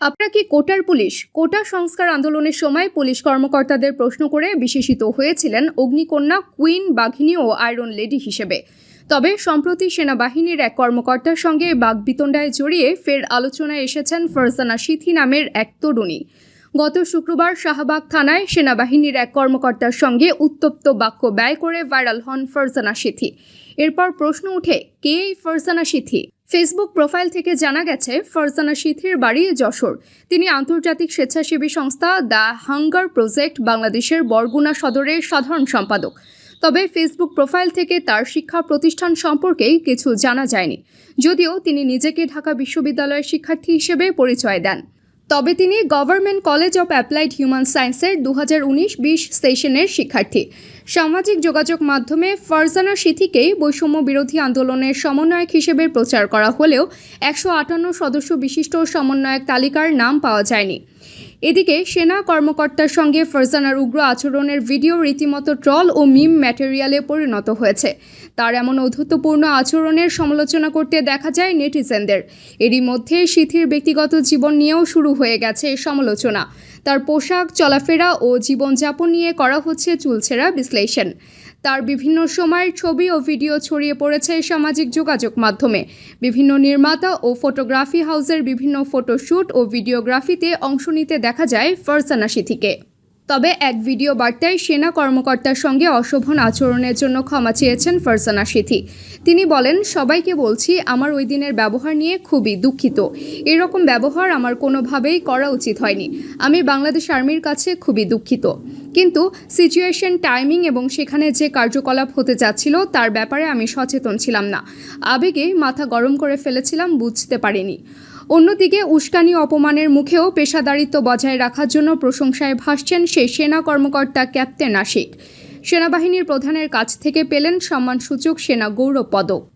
আপনারা কি কোটার পুলিশ? কোটা সংস্কার আন্দোলনের সময় পুলিশ কর্মকর্তাদের প্রশ্ন করে বিশেষিত হয়েছিলেন অগ্নিকন্যা, কুইন, বাঘিনী ও আয়রন লেডি হিসেবে। তবে সম্প্রতি সেনাবাহিনীর এক কর্মকর্তার সঙ্গে বাগবিতণ্ডায় জড়িয়ে ফের আলোচনায় এসেছেন ফারজানা সিথি নামের এক তরুণী। গত শুক্রবার শাহবাগ থানায় সেনাবাহিনীর এক কর্মকর্তার সঙ্গে উত্তপ্ত বাক্য ব্যয় করে ভাইরাল হন ফারজানা সিথি। এরপর প্রশ্ন উঠে, কে এই ফারজানা সিথি? ফেসবুক প্রোফাইল থেকে জানা গেছে, ফারজানা সিথির বাড়ি যশোর। তিনি আন্তর্জাতিক স্বেচ্ছাসেবী সংস্থা দ্য হাঙ্গার প্রজেক্ট বাংলাদেশের বরগুনা সদরের সাধারণ সম্পাদক। তবে ফেসবুক প্রোফাইল থেকে তার শিক্ষা প্রতিষ্ঠান সম্পর্কে কিছু জানা যায়নি। যদিও তিনি নিজেকে ঢাকা বিশ্ববিদ্যালয়ের শিক্ষার্থী হিসেবে পরিচয় দেন। তবে তিনি government college of applied human সায়েন্সের দু হাজার উনিশ বিশ সেশনের শিক্ষার্থী। সামাজিক যোগাযোগ মাধ্যমে ফারজানা সিথিকেই বৈষম্য বিরোধী আন্দোলনের সমন্বয়ক হিসেবে প্রচার করা হলেও একশো আটান্ন সদস্য বিশিষ্ট সমন্বয়ক তালিকার নাম পাওয়া যায়নি। এদিকে সেনা কর্মকর্তার সঙ্গে ফারজানার উগ্র আচরণের ভিডিও রীতিমতো ট্রল ও মিম ম্যাটেরিয়ালে পরিণত হয়েছে। তার এমন ঔদ্ধত্যপূর্ণ আচরণের সমালোচনা করতে দেখা যায় নেটিজেনদের। এরই মধ্যে সিথির ব্যক্তিগত জীবন নিয়েও শুরু হয়ে গেছে সমালোচনা। তার পোশাক, চলাফেরা ও জীবনযাপন নিয়ে করা হচ্ছে চুলছেরা বিশ্লেষণ। তার বিভিন্ন সময়ের ছবি ও ভিডিও ছড়িয়ে পড়েছে সামাজিক যোগাযোগ মাধ্যমে। বিভিন্ন নির্মাতা ও ফটোগ্রাফি হাউসের বিভিন্ন ফটোশ্যুট ও ভিডিওগ্রাফিতে অংশ নিতে দেখা যায় ফরসানা সিথিকে তবে এক ভিডিও বার্তায় সেনা কর্মকর্তার সঙ্গে অশোভন আচরণের জন্য ক্ষমা চেয়েছেন ফারজানা সিথি তিনি বলেন, সবাইকে বলছি, আমার ওই দিনের ব্যবহার নিয়ে খুবই দুঃখিত। এরকম ব্যবহার আমার কোনোভাবেই করা উচিত হয়নি। আমি বাংলাদেশ আর্মির কাছে খুবই দুঃখিত। কিন্তু সিচুয়েশন, টাইমিং এবং সেখানে যে কার্যকলাপ হতে যাচ্ছিল, তার ব্যাপারে আমি সচেতন ছিলাম না। আবেগে মাথা গরম করে ফেলেছিলাম, বুঝতে পারিনি। অন্যদিকে উস্কানি অপমানের মুখেও পেশাদারিত্ব বজায় রাখার জন্য প্রশংসায় ভাসছেন সেই সেনা কর্মকর্তা ক্যাপ্টেন আশিক। সেনাবাহিনীর প্রধানের কাছ থেকে পেলেন সম্মানসূচক সেনা গৌরব পদক।